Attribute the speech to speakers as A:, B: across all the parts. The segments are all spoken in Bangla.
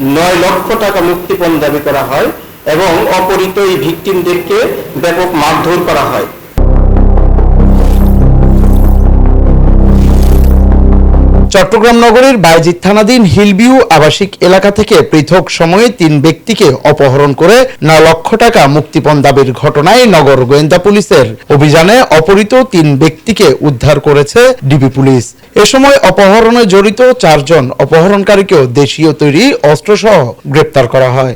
A: নয় লক্ষ টাকা মুক্তিপণ দাবি করা হয় এবং অপহৃত এই ভিকটিমদেরকে ব্যাপক মারধর করা হয়।
B: চট্টগ্রাম নগরের বাইজিৎ থানাধীন হিলভিউ আবাসিক এলাকা থেকে পৃথক সময়ে তিন ব্যক্তিকে অপহরণ করে ন লক্ষ টাকা মুক্তিপণ দাবির ঘটনায় নগর গোয়েন্দা পুলিশের অভিযানে অপহৃত তিন ব্যক্তিকে উদ্ধার করেছে ডিবি পুলিশ। এ সময় অপহরণে জড়িত চারজন অপহরণকারীকেও দেশীয় তৈরি অস্ত্রসহ গ্রেপ্তার করা হয়।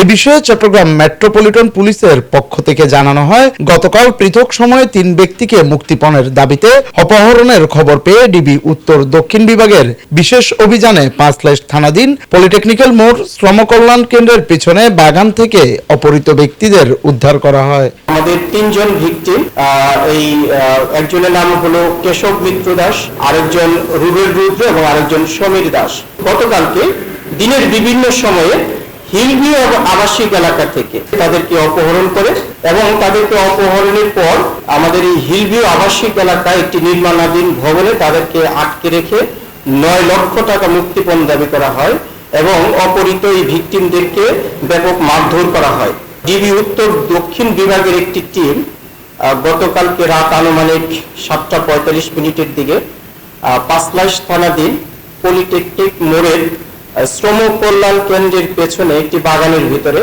B: এ বিষয়ে চট্টগ্রাম মেট্রোপলিটন পুলিশের পক্ষ থেকে জানানো হয়, গতকাল পৃথক সময়ে তিন ব্যক্তিকে মুক্তিপণের দাবিতে অপহরণের খবর পেয়ে ডিবি উত্তর দক্ষিণ বিভাগের বিশেষ অভিযানে পাঁচ পাঁচলাইশ থানাধীন পলিটেকনিক্যাল মোড় শ্রম কল্যাণ কেন্দ্রের পিছনে বাগান থেকে অপহৃত ব্যক্তিদের উদ্ধার করা হয়।
A: আমাদের তিনজন ভিকটিম এই একজনের নাম হলো কেশব মিত্র দাস, আরেকজন রুবেল রুদ্র এবং আরেকজন সমীর দাস। গতকালকে দিনের বিভিন্ন সময়ে হিলভিউ এবং আবাসিক এলাকা থেকে তাদেরকে অপহরণ করে এবং তাদেরকে অপহরণের পর আমাদের এই হিলভিউ আবাসিক এলাকায় একটি নির্মাণাধীন ভবনে তাদেরকে আটকে রেখে নয় লক্ষ টাকা মুক্তিপণ দাবি করা হয় এবং অপহৃত এই ভিকটিমদেরকে ব্যাপক মারধর করা হয়। ডিবি উত্তর দক্ষিণ বিভাগের একটি টিম গতকালকে রাত আনুমানিক সাতটা পঁয়তাল্লিশ মিনিটের দিকে পাঁচলাইশ থানাধীন পলিটেকনিক মোড়ের শ্রম কল্যাণ কেন্দ্রের পেছনে একটি বাগানের ভিতরে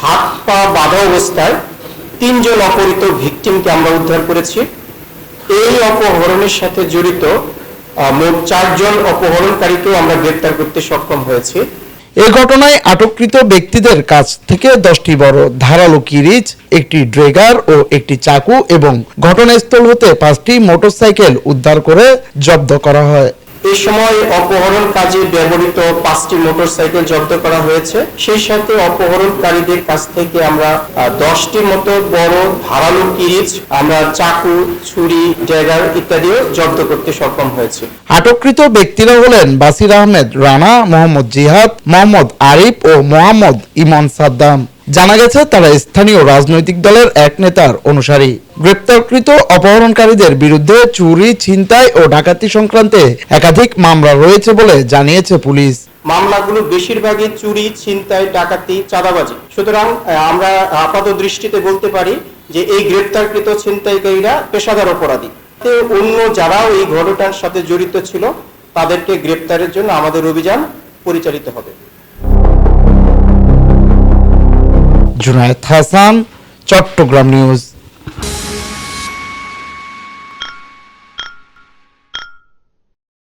A: হাত পা বাঁধা অবস্থায় তিনজন অপহৃত ভিকটিমকে আমরা উদ্ধার করেছি। এই অপহরণের সাথে জড়িত মোট চারজন অপহরণকারীকেও আমরা গ্রেপ্তার করতে সক্ষম হয়েছি।
B: এ ঘটনায় আটককৃত ব্যক্তিদের কাছ থেকে দশটি বড় ধারালো কিরিচ, একটি ড্রেগার ও একটি চাকু এবং ঘটনাস্থল হতে পাঁচটি মোটরসাইকেল উদ্ধার করে জব্দ করা হয়।
A: এই সময় অপহরণ কাজে ব্যবহৃত পাঁচটি মোটরসাইকেল জব্দ করা হয়েছে। সেই সাথে অপহরণকারীদের কাছ থেকে আমরা দশটি মতো বড় ধারালো কিরিচ, আমরা চাকু, ছুরি, ড্যাগার ইত্যাদিও জব্দ করতে সক্ষম হয়েছে।
B: আটককৃত ব্যক্তিরা হলেন বাসির আহমেদ রানা, মোহাম্মদ জিহাদ, মোহাম্মদ আরিফ ও মোহাম্মদ ইমন সাদ্দাম। জানা গেছে, তারা স্থানীয় রাজনৈতিক দলের এক নেতার অনুসারী। গ্রেপ্তারকৃত অপহরণকারীদের বিরুদ্ধে চুরি, ছিনতাই ও ডাকাতি সংক্রান্তে একাধিক মামলা রয়েছে বলে জানিয়েছে পুলিশ।
A: মামলাগুলো বেশিরভাগই চুরি, ছিনতাই, ডাকাতি, চাঁদাবাজি। সুতরাং আমরা আপাত দৃষ্টিতে বলতে পারি যে এই গ্রেপ্তারকৃত ছিনতাইকারীরা পেশাদার অপরাধী। অন্য যারাও এই ঘটনার সাথে জড়িত ছিল, তাদেরকে গ্রেপ্তারের জন্য আমাদের অভিযান পরিচালিত হবে।
B: জুনায়েদ হাসান চট্টগ্রাম নিউজ